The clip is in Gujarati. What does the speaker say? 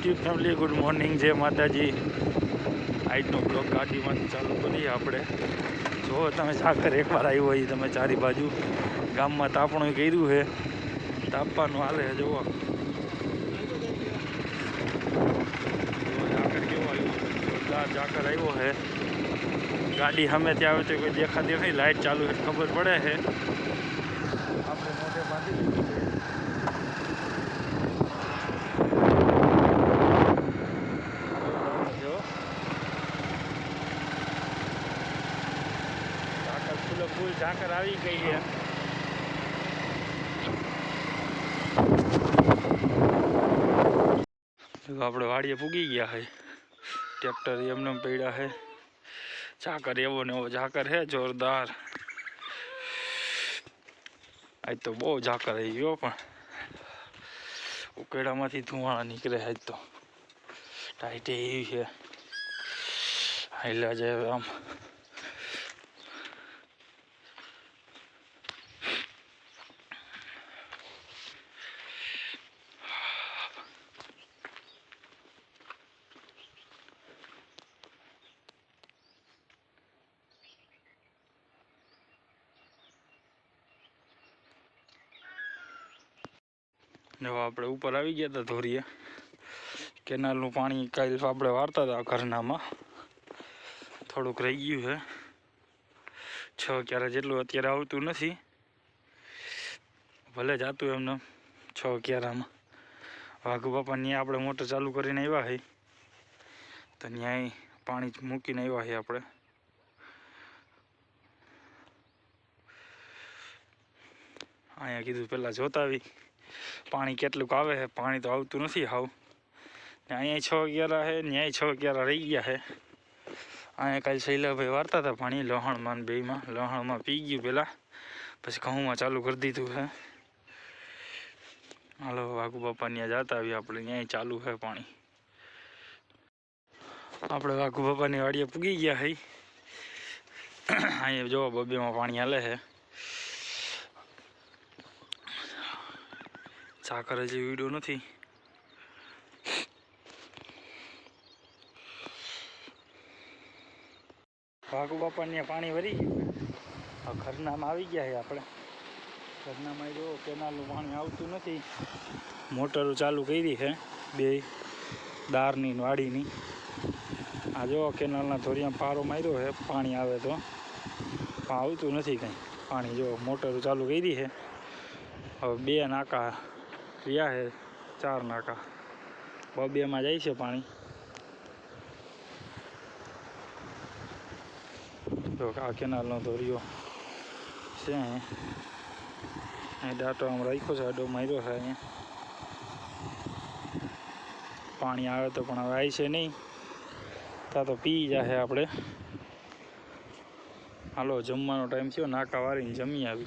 યુટ્યુબ ફેમિલી ગુડ મોર્નિંગ જય માતાજી આજનો બ્લોગ ગાડીમાંથી ચાલુ કરીએ આપણે. જો તમે સાકર એકવાર આવ્યો હોય તમે ચારી બાજુ. ગામમાં તાપણું કર્યું છે. તાપવાનું હાલે છે, જુઓ. ઝાકર કેવો આવ્યો? જોરદાર ઝાકર આવ્યો છે. ગાડી સામે ત્યાં આવે તો કોઈ દેખાતી નથી. લાઇટ ચાલુ છે, ખબર પડે છે આપણે મોઢે બાંધી દીધું છે જો ઝાકર ફૂલે ફૂલ ઝાકર આવી ગઈ છે જો આપણે વાડીએ પૂગી ગયા છે ટ્રેક્ટર એમને એમ પડ્યા છે ઝાકર એવો ને એવો ઝાકર છે જોરદાર આજ તો બહુ ઝાકર આવી ગયો પણ ઉકેડામાંથી ધુવાણા નીકળે આજ તો ટાઈટે એવી છે હાઈલા જાય આમ જો આપણે ઉપર આવી ગયા હતા ધોરીએ. કેનાલનું પાણી કાલ આપણે વારતા હતા ઘરનામાં. થોડુંક રહી ગયું છે. છ ક્યારે જેટલું અત્યારે આવતું નથી. ભલે જાતું એમને છ ક્યારામાં. વાઘુ બાપા ત્યાં આપણે મોટર ચાલુ કરીને આવ્યા છે તો ત્યાંય પાણી મૂકીને આવ્યા હી આપણે. અહીંયા કીધું પહેલાં જોતા આવી. પાણી કેટલુંક આવે છે? પાણી તો આવતું નથી હાવ. ને અહીંયા છ અગિયાર છે, ન્યાય છ અગિયાર રહી ગયા છે. અહીંયા કાલે શૈલાભાઈ વારતા હતા પાણી, લહણમાં બેમાં લહણમાં પી ગયું પહેલાં પછી ઘઉંમાં ચાલુ કરી દીધું છે. હાલો, વાઘુ બાપા ત્યાં જતા આવી આપણે. ન્યાય ચાલુ છે પાણી. આપણે વાઘુ બાપાની વાડીએ પૂગી ગયા હઈ અહીંયા જોવા બબેમાં પાણી હાલે છે. સાકર હજી વીડિયો નથી. ભાગુ બાપાને પાણી ભરી. ગયું ખરનામાં આવી ગયા છે આપણે. ખરનામાં જો કેનાલનું પાણી આવતું નથી. મોટરો ચાલુ કરી છે. બે દારની વાડીની. આ જો કેનાલના ધોરિયા પારો માર્યો છે. પાણી આવે તો. પણ આવતું નથી કંઈ. પાણી જો મોટરો ચાલુ કરી છે. હવે બે નાકા રહ્યા છે ચાર નાકા. બબેમાં જાય છે પાણી. જો આ કેનાલનો દોર્યો છે. અહીં ડાટો આમ રાખ્યો છે, આડો માર્યો છે અહીંયા. પાણી આવે તો પણ હવે આવી છે નહીં. ત્યાં તો પી જશે આપણે. હાલો, જમવાનો ટાઈમ થયો, નાકા વાળીને જમી આવી.